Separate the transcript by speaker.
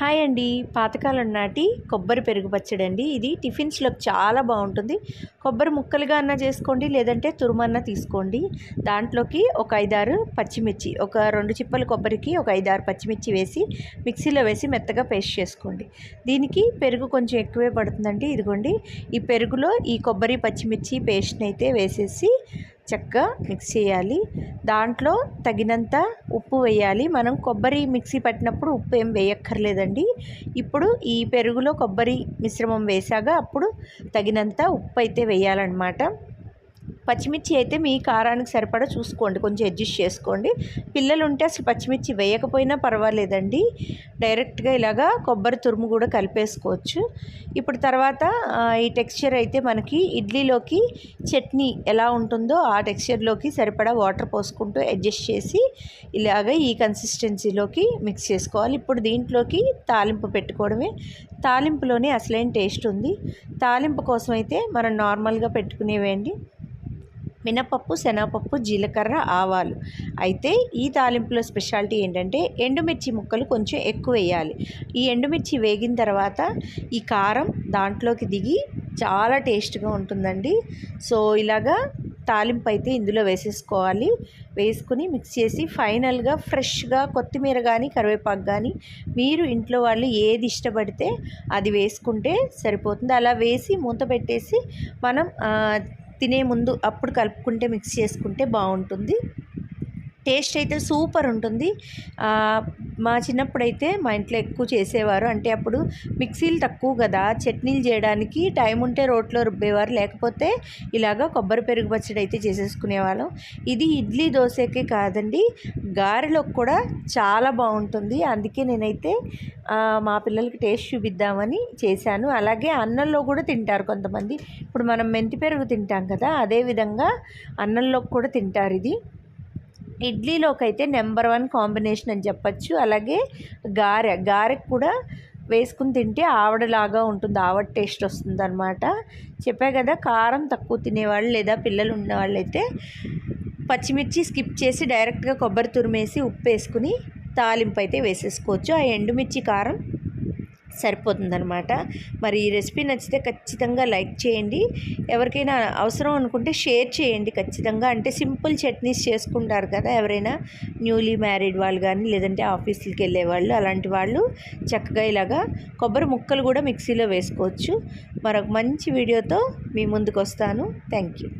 Speaker 1: Hi అండి. పాతకాలం నాటి కొబ్బరి పెరుగు పచ్చడి అండి ఇది టిఫిన్స్లోకి చాలా బాగుంటుంది. కొబ్బరి ముక్కలుగా అన్న చేసుకోండి లేదంటే తురుమన్నా తీసుకోండి. దాంట్లోకి ఒక ఐదారు పచ్చిమిర్చి ఒక రెండు చిప్పల కొబ్బరికి ఒక ఐదారు పచ్చిమిర్చి వేసి మిక్సీలో వేసి మెత్తగా పేస్ట్ చేసుకోండి. దీనికి పెరుగు కొంచెం ఎక్కువే పడుతుందండి. ఇదిగోండి. ఈ పెరుగులో ఈ కొబ్బరి పచ్చిమిర్చి పేస్ట్ని అయితే వేసేసి చక్కగా మిక్స్ చేయాలి. దాంట్లో తగినంత ఉప్పు వేయాలి. మనం కొబ్బరి మిక్సీ పట్టినప్పుడు ఉప్పు ఏం వేయక్కర్లేదండి. ఇప్పుడు ఈ పెరుగులో కొబ్బరి మిశ్రమం వేసాక అప్పుడు తగినంత ఉప్పు అయితే వేయాలన్నమాట. పచ్చిమిర్చి అయితే మీ కారానికి సరిపడా చూసుకోండి. కొంచెం అడ్జస్ట్ చేసుకోండి. పిల్లలు ఉంటే అసలు పచ్చిమిర్చి వేయకపోయినా పర్వాలేదండి. డైరెక్ట్గా ఇలాగా కొబ్బరి తురుము కూడా కలిపేసుకోవచ్చు. ఇప్పుడు తర్వాత ఈ టెక్స్చర్ అయితే మనకి ఇడ్లీలోకి చట్నీ ఎలా ఉంటుందో ఆ టెక్స్చర్లోకి సరిపడా వాటర్ పోసుకుంటూ అడ్జస్ట్ చేసి ఇలాగ ఈ కన్సిస్టెన్సీలోకి మిక్స్ చేసుకోవాలి. ఇప్పుడు దీంట్లోకి తాలింపు పెట్టుకోవడమే. తాలింపులోనే అసలైన టేస్ట్ ఉంది. తాలింపు కోసం అయితే మనం నార్మల్గా పెట్టుకునేవేండి మినపప్పు శనగపప్పు జీలకర్ర ఆవాలు. అయితే ఈ తాలింపులో స్పెషాలిటీ ఏంటంటే ఎండుమిర్చి ముక్కలు కొంచెం ఎక్కువ వేయాలి. ఈ ఎండుమిర్చి వేగిన తర్వాత ఈ కారం దాంట్లోకి దిగి చాలా టేస్ట్గా ఉంటుందండి. సో ఇలాగా తాలింపు అయితే ఇందులో వేసేసుకోవాలి. వేసుకుని మిక్స్ చేసి ఫైనల్గా ఫ్రెష్గా కొత్తిమీర కానీ కరివేపాకు కానీ మీరు ఇంట్లో వాళ్ళు ఏది ఇష్టపడితే అది వేసుకుంటే సరిపోతుంది. అలా వేసి మూత పెట్టేసి మనం తినే ముందు అప్పుడు కలుపుకుంటే మిక్స్ చేసుకుంటే బాగుంటుంది. టేస్ట్ అయితే సూపర్ ఉంటుంది. మా చిన్నప్పుడైతే మా ఇంట్లో ఎక్కువ చేసేవారు. అంటే అప్పుడు మిక్సీలు తక్కువ కదా చట్నీలు చేయడానికి టైం ఉంటే రోట్లో రుబ్బేవారు. లేకపోతే ఇలాగ కొబ్బరి పెరుగు పచ్చడి అయితే చేసేసుకునేవాళ్ళం. ఇది ఇడ్లీ దోశకే కాదండి గారెలో కూడా చాలా బాగుంటుంది. అందుకే నేనైతే మా పిల్లలకి టేస్ట్ చూపిద్దామని చేశాను. అలాగే అన్నంలో కూడా తింటారు కొంతమంది. ఇప్పుడు మనం మెంతి పెరుగు తింటాం కదా అదేవిధంగా అన్నంలో కూడా తింటారు ఇది. ఇడ్లీలోకి అయితే నెంబర్ వన్ కాంబినేషన్ అని చెప్పచ్చు. అలాగే గారె గారెకు కూడా వేసుకుని తింటే ఆవడలాగా ఉంటుంది ఆవడ టేస్ట్ వస్తుంది అనమాట చెప్పా కదా కారం తక్కువ తినేవాళ్ళు లేదా పిల్లలు ఉన్నవాళ్ళు అయితే పచ్చిమిర్చి స్కిప్ చేసి డైరెక్ట్గా కొబ్బరి తురిమేసి ఉప్పు వేసుకుని తాలింపు అయితే వేసేసుకోవచ్చు. ఆ ఎండుమిర్చి కారం సరిపోతుందనమాట మరి ఈ రెసిపీ నచ్చితే ఖచ్చితంగా లైక్ చేయండి. ఎవరికైనా అవసరం అనుకుంటే షేర్ చేయండి ఖచ్చితంగా. అంటే సింపుల్ చట్నీస్ చేసుకుంటారు కదా ఎవరైనా. న్యూలీ మ్యారీడ్ వాళ్ళు కానీ లేదంటే ఆఫీసులకి వెళ్ళే వాళ్ళు అలాంటి వాళ్ళు చక్కగా ఇలాగా కొబ్బరి ముక్కలు కూడా మిక్సీలో వేసుకోవచ్చు. మరొక మంచి వీడియోతో మీ ముందుకు వస్తాను. Thank you.